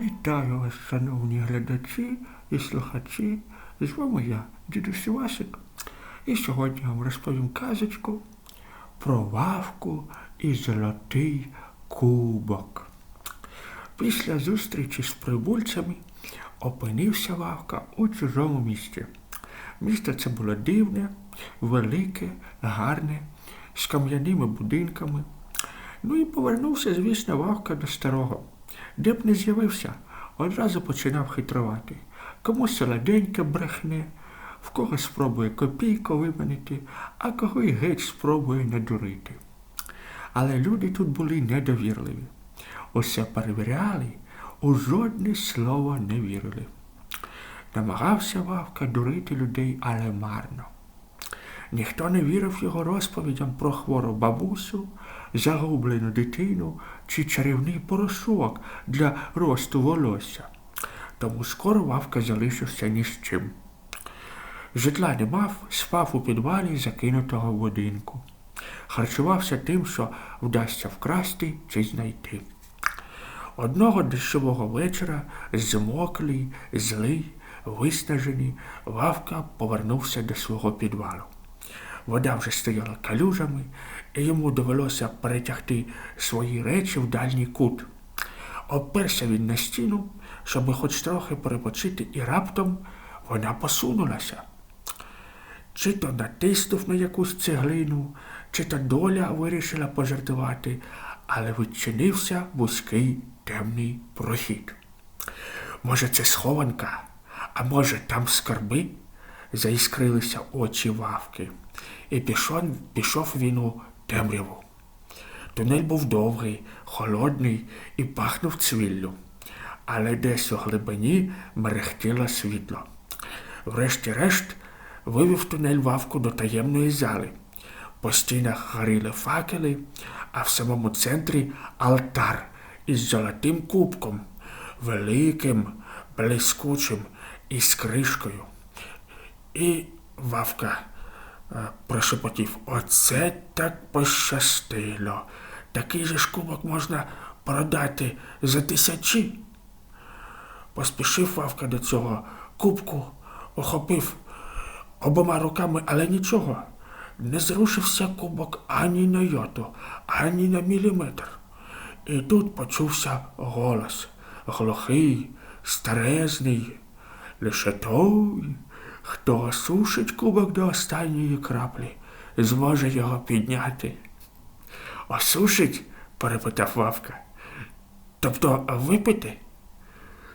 Вітаю вас, шановні глядачі і слухачі. З вами я, дідусь Васик. І сьогодні вам розповім казочку про вавку і золотий кубок. Після зустрічі з прибульцями опинився вавка у чужому місті. Місто це було дивне, велике, гарне, з кам'яними будинками. Ну і повернувся, звісно, вавка до старого. Де б не з'явився, одразу починав хитрувати. Комусь солоденьке брехне, в кого спробує копійку виманити, а кого й геть спробує надурити. Але люди тут були недовірливі. Усе перевіряли, у жодне слово не вірили. Намагався Вавка дурити людей, але марно. Ніхто не вірив його розповідям про хвору бабусю, загублену дитину чи чарівний порошок для росту волосся. Тому скоро Вавка залишився ні з чим. Житла не мав, спав у підвалі закинутого будинку. Харчувався тим, що вдасться вкрасти чи знайти. Одного дощового вечора, змоклий, злий, виснажений, Вавка повернувся до свого підвалу. Вода вже стояла калюжами, і йому довелося перетягти свої речі в дальній кут. Оперся він на стіну, щоб хоч трохи перепочити, і раптом вона посунулася. Чи то натиснув на якусь цеглину, чи то доля вирішила пожартувати, але відчинився вузький темний прохід. Може, це схованка, а може, там скарби? Заіскрилися очі вавки, і пішов, пішов він у темряву. Тунель був довгий, холодний і пахнув цвіллю, але десь у глибині мерехтіло світло. Врешті-решт вивів тунель вавку до таємної зали. По стінах горіли факели, а в самому центрі алтар із золотим кубком, великим, блискучим і з кришкою. І Вавка е, прошепотів оце так пощастило. Такий же ж кубок можна продати за тисячі. Поспішив Вавка до цього кубку, охопив обома руками, але нічого. Не зрушився кубок ані на йоту, ані на міліметр. І тут почувся голос глухий, старезний, лише той, хто осушить кубок до останньої краплі, зможе його підняти. Осушить? перепитав Вавка. Тобто випити?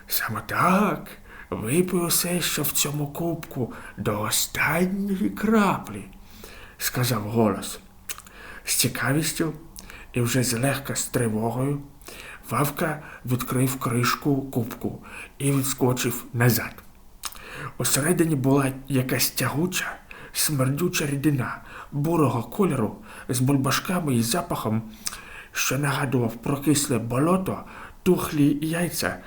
Саме так, випий усе, що в цьому кубку до останньої краплі, сказав голос. З цікавістю і вже злегка з тривогою Вавка відкрив кришку кубку і відскочив назад. Усередині була якась тягуча, смердюча рідина бурого кольору з бульбашками і запахом, що нагадував про кисле болото, тухлі яйця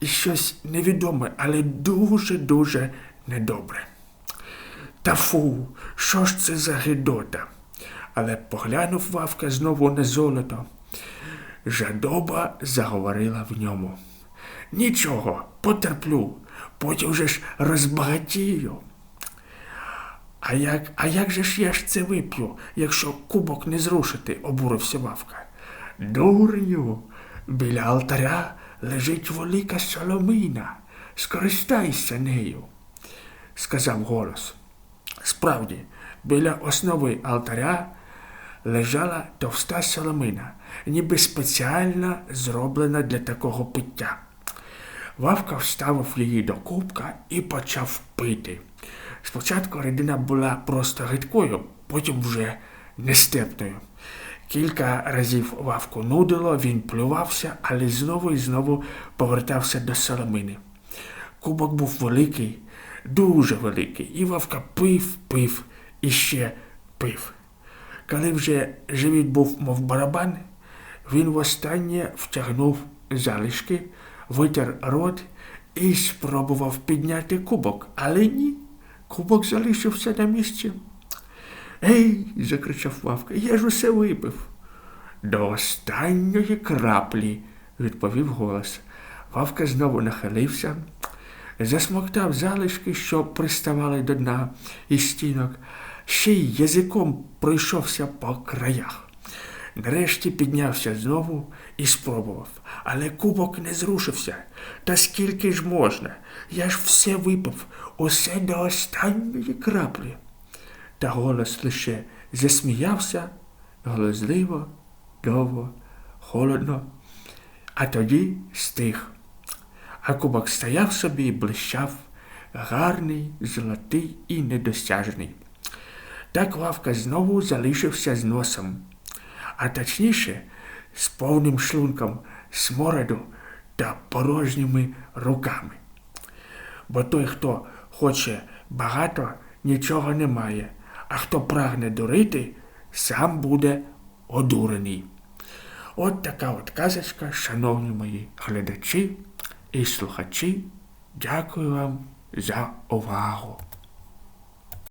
і щось невідоме, але дуже-дуже недобре. Та фу, що ж це за гидота? Але поглянув Вавка знову на золото. Жадоба заговорила в ньому. Нічого, потерплю, потім же ж розбагатію. А як а як же ж я ж це вип'ю, якщо кубок не зрушити, обурився Вавка. Дурню, біля алтаря лежить велика соломина. Скористайся нею, сказав голос. Справді, біля основи алтаря лежала товста соломина, ніби спеціально зроблена для такого пиття. Вавка вставив її до кубка і почав пити. Спочатку рідина була просто гидкою, потім вже нестепною. Кілька разів вавку нудило, він плювався, але знову і знову повертався до соломини. Кубок був великий, дуже великий, і вавка пив, пив і ще пив. Коли вже живіт був, мов барабан, він востаннє втягнув залишки, витер рот і спробував підняти кубок, але ні. Кубок залишився на місці. Ей, закричав Вавка, я ж усе випив. До останньої краплі, відповів голос. Вовка знову нахилився, засмоктав залишки, що приставали до дна і стінок, ще й язиком пройшовся по краях. Нарешті піднявся знову і спробував, але кубок не зрушився. Та скільки ж можна? Я ж все випив, усе до останньої краплі. Та голос лише засміявся глузливо, довго, холодно, а тоді стих. А кубок стояв собі і блищав, гарний, золотий і недосяжний. Так Вавка знову залишився з носом, а точніше, з повним шлунком смороду та порожніми руками. Бо той, хто хоче багато, нічого не має, а хто прагне дурити, сам буде одурений. От така от казочка, шановні мої глядачі і слухачі. Дякую вам за увагу.